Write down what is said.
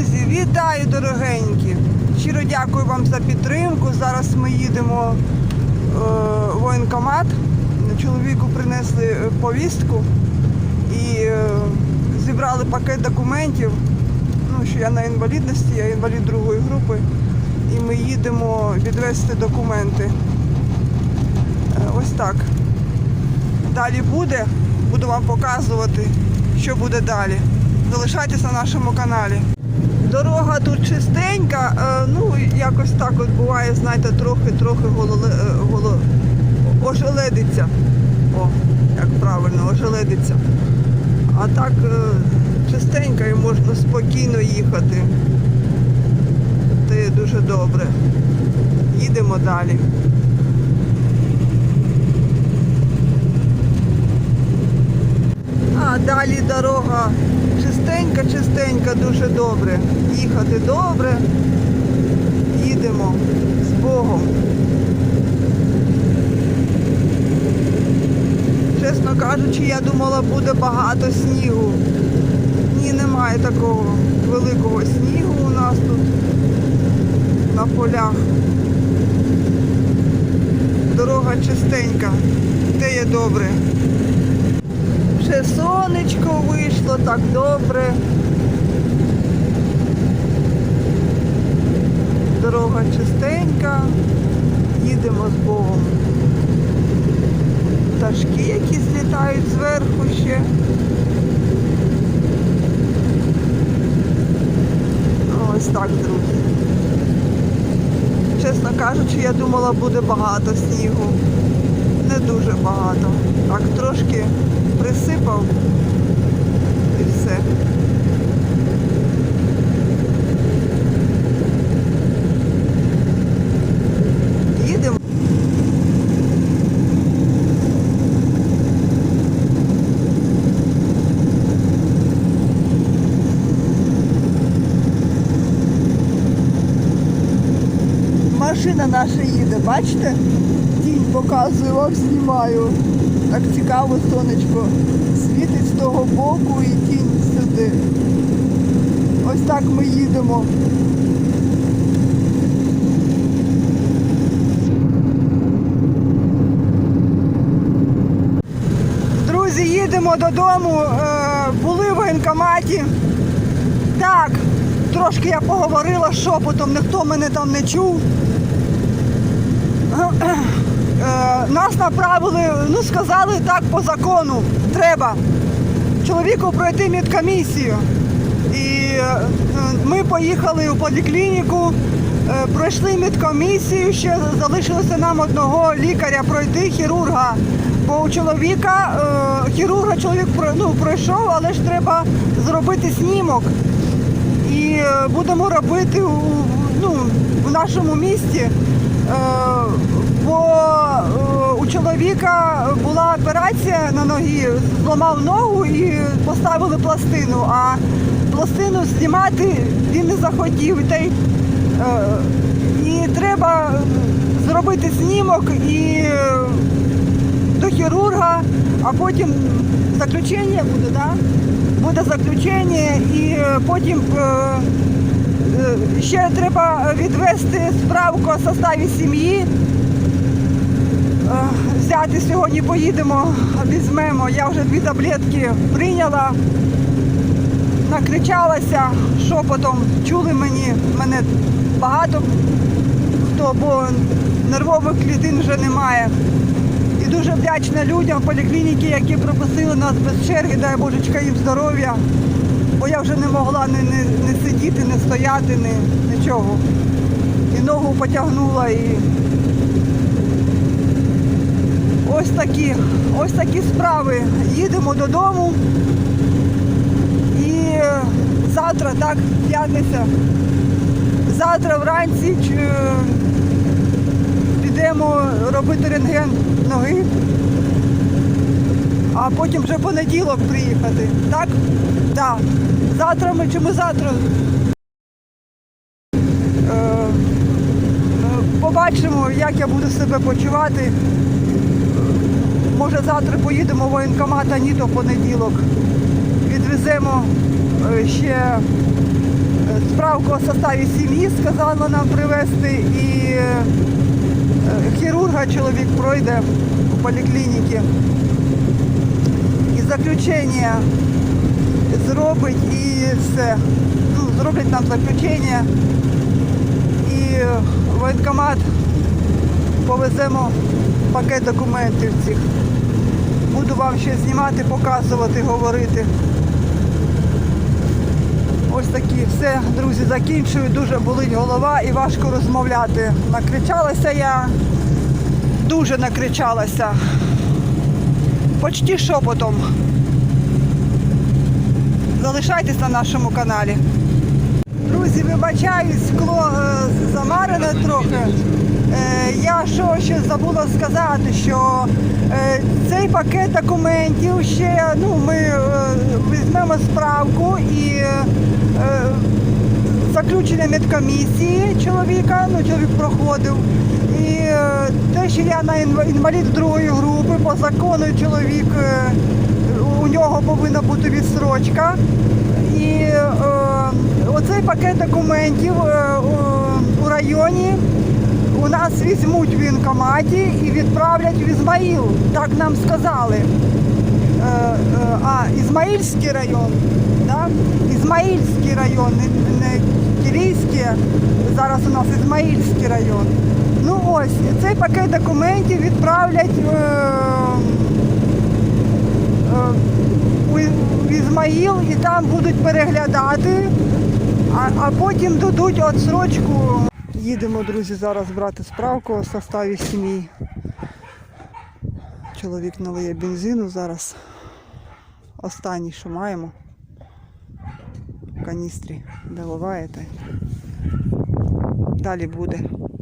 Друзі, вітаю, дорогенькі! Щиро дякую вам за підтримку. Зараз ми їдемо е, в воєнкомат. Чоловіку принесли е, повістку і е, зібрали пакет документів. Ну, що я на інвалідності, я інвалід другої групи. І ми їдемо відвести документи. Ось так. Далі буде, буду вам показувати, що буде далі. Залишайтесь на нашому каналі. Дорога тут чистенька, е, ну якось так от буває, знаєте, трохи-трохи е, ожеледиться. О, як правильно, ожеледиться. А так е, чистенько і можна спокійно їхати. Це дуже добре. Їдемо далі. А далі дорога чистенька, чистенька, дуже добре. Їхати добре. Їдемо з Богом. Чесно кажучи, я думала, буде багато снігу. Ні, немає такого великого снігу у нас тут на полях. Дорога чистенька, те є добре. Вже сонечко вийшло, так добре. Дорога чистенька. Їдемо з Богом. Пташки, які злітають зверху ще. Ось так, друзі. Чесно кажучи, я думала, буде багато снігу. Не дуже багато. Так трошки присипав і все. Їдемо. Машина наша їде, бачите? Показую, вам знімаю. Так цікаво сонечко світить з того боку і тінь сюди. Ось так ми їдемо. Друзі, їдемо додому. Е, були в воєнкоматі. Так, трошки я поговорила шепотом, ніхто мене там не чув. Е, Нас направили, ну сказали так по закону, треба чоловіку пройти медкомісію. І е, ми поїхали у поліклініку, е, пройшли медкомісію, ще залишилося нам одного лікаря пройти, хірурга. Бо у чоловіка, хірурга чоловік ну, пройшов, але ж треба зробити снімок. І будемо робити у, ну, в нашому місті. Бо е, у чоловіка була операція на ногі, зламав ногу і поставили пластину. А пластину знімати він не захотів. Та й, е, і треба зробити знімок і е, до хірурга, а потім заключення буде, так? Буде заключення і потім ще треба відвести справку о составі сім'ї. Е, Взяти сьогодні поїдемо, візьмемо. Я вже дві таблетки прийняла, накричалася шепотом, чули мені, мене багато хто, бо нервових клітин вже немає. І дуже вдячна людям поліклініці, які пропустили нас без черги, дай Божечка їм здоров'я. Бо я вже не могла не, не, не сидіти, не стояти, не, нічого. І ногу потягнула і ось такі, ось такі справи. Їдемо додому. І е, завтра, так, п'ятниця. Завтра вранці підемо робити рентген ноги, а потім вже понеділок приїхати. Так? Так. Завтра ми чи ми завтра е, е, побачимо, як я буду себе почувати. Може завтра поїдемо в воєнкомат, а ні, то понеділок. Відвеземо е, ще е, справку о составі сім'ї, сказала нам привезти, і е, хірурга чоловік пройде у поліклініки. І заключення зробить і все. Ну, зроблять нам заключення. І воєнкомат повеземо пакет документів цих. Буду вам ще знімати, показувати, говорити. Ось такі все, друзі, закінчую. Дуже болить голова і важко розмовляти. Накричалася я, дуже накричалася. Почти шепотом. Залишайтесь на нашому каналі. Друзі, вибачаюсь, скло е, замарене трохи. Е, я що ще забула сказати, що е, цей пакет документів ще ну, ми візьмемо справку і заключення медкомісії чоловіка, ну чоловік проходив. І те, що я на інвалід другої групи, по закону чоловік, у нього повинна бути відстрочка. І оцей пакет документів е, у- районі у нас візьмуть в вінкоматі і відправлять в Ізмаїл. Так нам сказали. Е, е, А, Ізмаїльський район. Да? Ізмаїльський район, не, Кілійський, зараз у нас Ізмаїльський район. Ну ось, цей пакет документів відправлять е, е, в Ізмаїл і там будуть переглядати, а, а потім дадуть отсрочку. Їдемо, друзі, зараз брати справку у составі сім'ї. Чоловік налиє бензину зараз. Останній, що маємо. В каністрі доливаєте. далі буде.